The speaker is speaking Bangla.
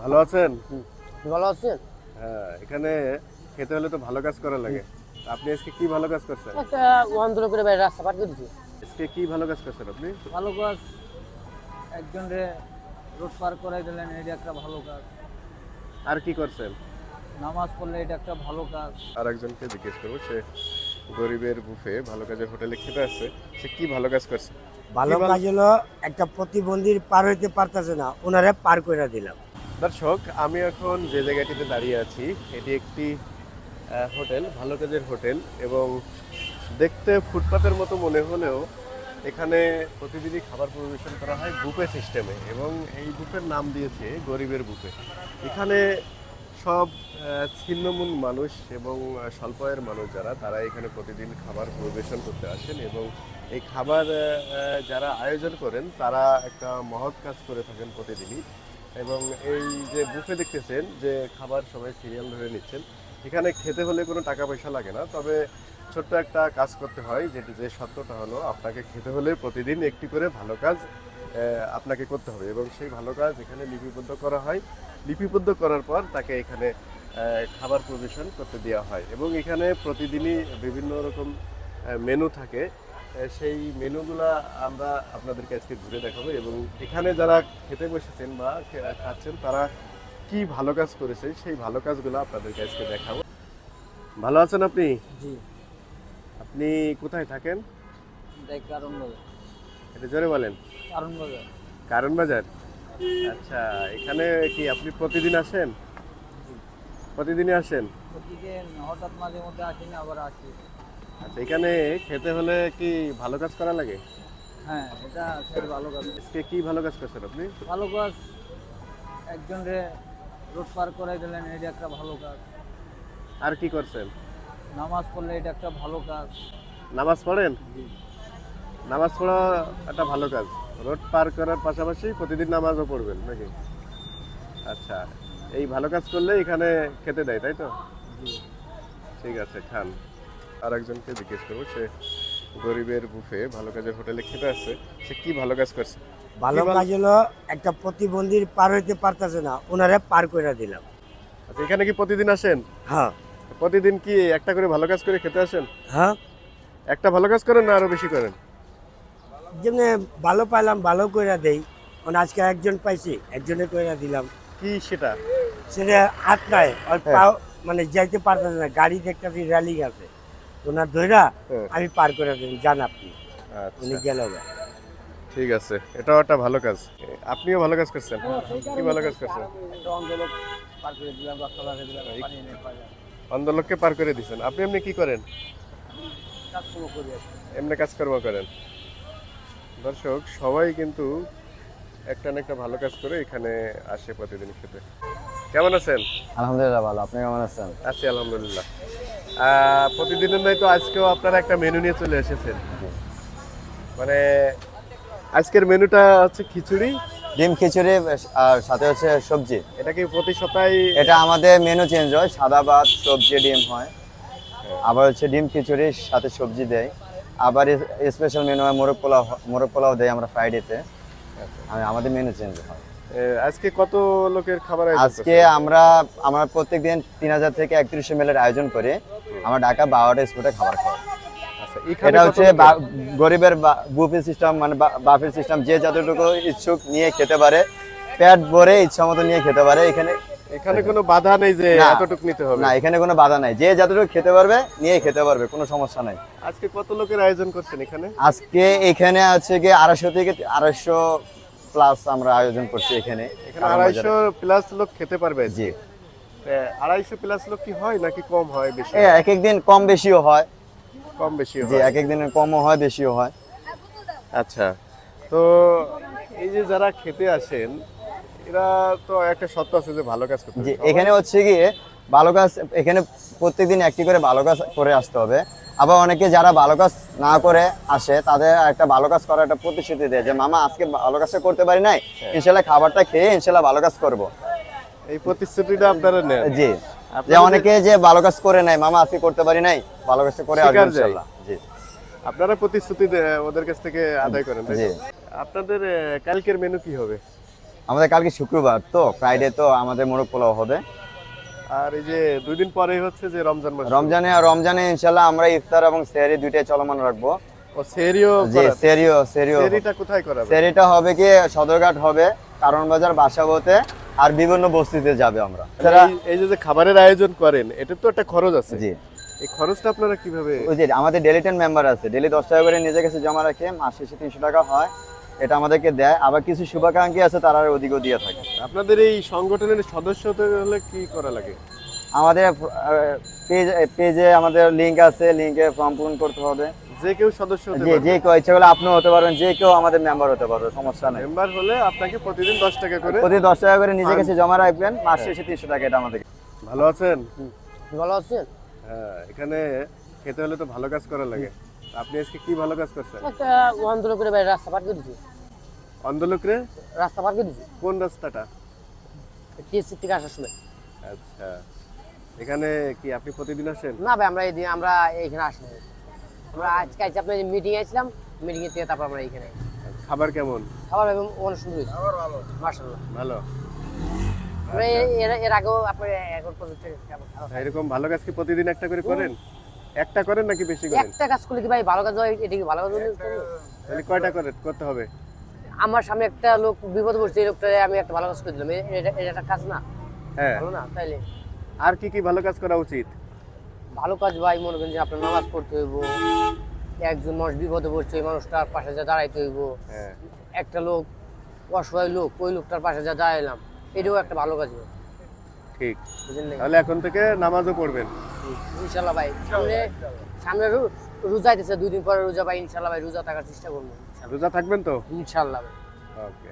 ভালো আছেন? ভালো আছেন? হ্যাঁ এখানে খেতে হলে তো ভালো কাজ করা লাগে। আপনি আজকে কি ভালো কাজ করছেন? একটা ওয়ান করে বাইরে রাস্তা পার করে দিচ্ছি আজকে কি ভালো কাজ করছেন আপনি? ভালো কাজ। একজন রে রোড পার করে দিলেন এটা একটা ভালো কাজ। আর কি করছেন? নামাজ পড়লে এটা একটা ভালো কাজ। আর একজনকে জিজ্ঞেস করব সে গরিবের বুফে ভালো কাজের হোটেলে খেতে আসছে সে কি ভালো কাজ করছে? ভালো কাজ হলো একটা প্রতিবন্ধীর পার হইতে পারতেছে না ওনারে পার করে দিলাম। দর্শক, আমি এখন যে জায়গাটিতে দাঁড়িয়ে আছি, এটি একটি হোটেল, ভালো কাজের হোটেল এবং দেখতে ফুটপাতের মতো মনে হলেও এখানে প্রতিদিনই খাবার পরিবেশন করা হয় বুফে সিস্টেমে এবং এই বুফের নাম দিয়েছে গরিবের বুফে। এখানে সব ছিন্নমূল মানুষ এবং স্বল্প আয়ের মানুষ যারা, তারা এখানে প্রতিদিন খাবার পরিবেশন করতে আসেন এবং এই খাবার যারা আয়োজন করেন, তারা একটা মহৎ কাজ করে থাকেন প্রতিদিনই। এবং এই যে বুফে দেখতেছেন, যে খাবার সবাই সিরিয়াল ধরে নিচ্ছেন, এখানে খেতে হলে কোনো টাকা পয়সা লাগে না, তবে ছোট্ট একটা কাজ করতে হয়, যেটি যে সত্যটা হলো, আপনাকে খেতে হলে প্রতিদিন একটি করে ভালো কাজ আপনাকে করতে হবে এবং সেই ভালো কাজ এখানে লিপিবদ্ধ করা হয়। লিপিবদ্ধ করার পর তাকে এখানে খাবার পরিবেশন করতে দেওয়া হয় এবং এখানে প্রতিদিনই বিভিন্ন রকম মেনু থাকে। সেই মেনুগুলা আমরা আপনাদেরকে আজকে ঘুরে দেখাবো এবং এখানে যারা খেতে বসেছেন বা খাচ্ছেন তারা কি ভালো কাজ করেছে সেই ভালো কাজগুলো আপনাদেরকে আজকে দেখাবো। ভালো আছেন আপনি? জি। আপনি কোথায় থাকেন? দেখ কারণ বাজার। এটা জোরে বলেন। কারণ বাজার। কারণ বাজার? আচ্ছা এখানে কি আপনি প্রতিদিন আসেন? প্রতিদিনই আসেন? প্রতিদিন হঠাৎ মাঝে মধ্যে আসি না আবার আসি। আচ্ছা এখানে খেতে হলে কি ভালো কাজ করা লাগে? হ্যাঁ এটা একটা ভালো কাজ। আজকে কি ভালো কাজ করছেন আপনি? ভালো কাজ একজন রে রোড পার করাই দিলেন এটা একটা ভালো কাজ। আর কি করছেন? নামাজ পড়লে এটা একটা ভালো কাজ। নামাজ পড়েন? নামাজ পড়া একটা ভালো কাজ। রোড পার করার পাশাপাশি প্রতিদিন নামাজও পড়বেন নাকি? আচ্ছা এই ভালো কাজ করলে এখানে খেতে দেয় তাই তো? ঠিক আছে খান। আর একজনকে জিজ্ঞেস করব সে গরিবের বুফে ভালো কাজের হোটেলে খেতে আসছে সে কি ভালো কাজ করছে? ভালো কাজ হলো একটা প্রতিবন্ধীর পার হইতে পারতেছে না ওনারে পার করে দিলাম। আচ্ছা এখানে কি প্রতিদিন আসেন? হ্যাঁ। প্রতিদিন কি একটা করে ভালো কাজ করে খেতে আসেন? হ্যাঁ। একটা ভালো কাজ করেন না আরও বেশি করেন? যেমনি ভালো পাইলাম ভালো করে দেই। মানে আজকে একজন পাইছি একজনে করে দিলাম। কি সেটা? সেটা হাত নাই আর হ্যাঁ। পাও মানে যাইতে পারতেছে না গাড়ি দেখতেছি র্যালিং আছে। ওনার ধইরা হ্যাঁ। আমি পার করে দিন জান আপনি। উনি আচ্ছা গেল ঠিক আছে এটাও একটা ভালো কাজ। আপনিও ভালো কাজ করছেন? কি ভালো কাজ করছেন? একটা অন্ধলোক পার করে অন্ধলোককে পার দিছেন। আপনি এমনি কি করেন। এমনি কাজকর্ম করেন। দর্শক সবাই কিন্তু একটা না একটা ভালো কাজ করে এখানে আসে প্রতিদিন খেতে কেমন আছেন? আলহামদুলিল্লাহ ভালো আপনি কেমন আছেন? আছি আলহামদুলিল্লাহ। প্রতিদিনের নয় তো আজকেও আপনারা একটা মেনু নিয়ে চলে এসেছেন। মানে আজকের মেনুটা হচ্ছে খিচুড়ি। ডিম খিচুড়ি আর সাথে হচ্ছে সবজি। এটা কি প্রতি সপ্তাহে এটা আমাদের মেনু চেঞ্জ হয় সাদা ভাত সবজি ডিম হয়। আবার হচ্ছে ডিম খিচুড়ির সাথে সবজি দেয়। আবার স্পেশাল মেনু হয় মোরগ পোলাও মোরগ পোলাও দেয় আমরা ফ্রাইডেতে আমাদের মেনু চেঞ্জ হয়। আজকে কত লোকের খাবার আজকে? আমরা আমরা প্রত্যেকদিন তিন হাজার থেকে একত্রিশশো মেলের আয়োজন করি। আমরা ঢাকা বারোটা স্পটে খাবার খাওয়াই আচ্ছা, এখানে এটা হচ্ছে গরিবের বুফে সিস্টেম মানে বাফের সিস্টেম যে যতটুকু ইচ্ছুক নিয়ে খেতে পারে। পেট ভরে ইচ্ছা মতো নিয়ে খেতে পারে। এখানে এখানে কোনো বাধা নেই যে। এতটুক নিতে হবে? না এখানে কোনো বাধা নাই। যে যতটুকু খেতে পারবে নিয়ে খেতে পারবে কোনো সমস্যা নাই। আজকে কত লোকের আয়োজন করছেন এখানে? আজকে এখানে আছে কি আড়াইশো থেকে আড়াইশো প্লাস আমরা আয়োজন করছি এখানে। আড়াইশো। প্লাস লোক খেতে পারবে? জি। আড়াইশো প্লাস লোক কি হয় নাকি কম হয় বেশি? এক এক দিন কম বেশিও হয়। কম বেশি হয়। এক এক দিন কমও হয় বেশিও হয়। আচ্ছা তো এই যে যারা খেতে আসেন এরা তো একটা সত্য আছে যে ভালো কাজ করতে এখানে হচ্ছে গিয়ে ভালো কাজ এখানে প্রত্যেকদিন একটি করে ভালো কাজ করে আসতে হবে। আবার অনেকে যারা ভালো কাজ না করে আসে তাদের একটা ভালো কাজ করার একটা প্রতিশ্রুতি দেয় যে মামা আজকে ভালো কাজটা করতে পারি নাই। হ্যাঁ। ইনশাল্লাহ খাবারটা খেয়ে ইনশাল্লাহ ভালো কাজ করব। এই প্রতিশ্রুতিটা আপনারা নেন। জি। যে অনেকে যে ভালো কাজ করে নাই মামা আজকে করতে পারি নাই ভালো কাজটা করে আসব। ইনশাল্লাহ। জি। আপনারা প্রতিশ্রুতি ওদের কাছ থেকে আদায় করেন জি। আপনাদের কালকের মেনু কি হবে? আমাদের কালকে শুক্রবার তো ফ্রাইডে তো আমাদের মোরগ পোলাও হবে। আর এই যে দুই দিন পরেই হচ্ছে যে রমজান মাস রমজানে আর রমজানে ইনশাল্লাহ আমরা ইফতার এবং সেহরি দুইটাই চলমান রাখব। ও সেরিও জি সেরিও সেরিও সেরিটা কোথায় করাবে সেরিটা হবে কি সদরঘাট হবে কারণ বাজার বাসাবোতে। আর বিভিন্ন বস্তিতে যাবে আমরা। এই- এই যে যে খাবারের আয়োজন করেন এটা তো একটা খরচ আছে। জি। এই খরচটা আপনারা কীভাবে ওই যে আমাদের ডেলি টেন মেম্বার আছে ডেলি দশ টাকা করে নিজের কাছে জমা রাখে মাস শেষে তিনশো টাকা হয় এটা আমাদেরকে দেয়। আবার কিছু শুভাকাঙ্ক্ষী আছে তারা ওদিকেও দিয়ে থাকে। আপনাদের এই সংগঠনের সদস্য হতে হলে কি করা লাগে? আমাদের পেজ পেজে আমাদের লিংক আছে লিংকে ফর্ম পূরণ করতে হবে। যে কেউ সদস্য হতে যে যে কেউ ইচ্ছা করলে আপনিও হতে পারবেন যে কেউ আমাদের মেম্বার হতে পারবে সমস্যা নেই। মেম্বার হলে আপনাকে প্রতিদিন দশ টাকা করে প্রতি দশ টাকা করে নিজের কাছে জমা রাখবেন মাস শেষে তিনশো টাকা এটা আমাদের। ভালো আছেন? ভালো আছেন? হ্যাঁ এখানে খেতে হলে তো ভালো কাজ করা লাগে। আপনি আজকে কি ভালো কাজ করছেন? একটা দুটো করে ভাই রাস্তা পার করে দিচ্ছি অন্ধলোকরে? রাস্তা পার করে দিচ্ছি কোন রাস্তাটা? টিএসসি থেকে আসার সময়। আচ্ছা। এখানে কি আপনি প্রতিদিন আসেন? না ভাই আমরা এই আমরা এইখানে আসি। আমরা আজকে আজকে আপনার মিটিং এসেছিলাম মিটিং এর থেকে তারপর আমরা এইখানে খাবার কেমন? খাবার ভাই অনেক সুন্দর হয়েছে। মার্শাল্লাহ ভালো। আমরা এ- এর এর আগেও আপনার এখন পর্যন্ত এরকম ভালো কাজ কি প্রতিদিন একটা করে করেন? একটা করেন নাকি বেশি করেন? একটা কাজ করলে কি ভাই ভালো কাজ হয়? এটা কি ভালো কাজ হলে তাহলে কয়টা করে করতে হবে? আমার সামনে একটা লোক বিপদ পড়ছে এই লোকটা আমি একটা ভালো কাজ করে দিলাম। এটা এটা একটা কাজ না। হ্যাঁ। ভালো না তাইলে। আর কি কি ভালো কাজ করা উচিত? ভালো কাজ ভাই মনে করেন যে আপনার নামাজ পড়তে হইব একজন মানুষ বিপদে পড়ছে ওই মানুষটার পাশে যা দাঁড়াইতে হইব। হ্যাঁ। একটা লোক অসহায় লোক ওই লোকটার পাশে যা দাঁড়াইলাম এটাও একটা ভালো কাজ হবে ঠিক? তাহলে এখন থেকে নামাজও পড়বেন। ইনশাল্লাহ ভাই সামনে সামনে রোজা আইতেছে দুই দিন পরে রোজা ভাই ইনশাল্লাহ ভাই রোজা থাকার চেষ্টা করব রোজা থাকবেন তো? ইনশাল্লাহ ভাই। ওকে।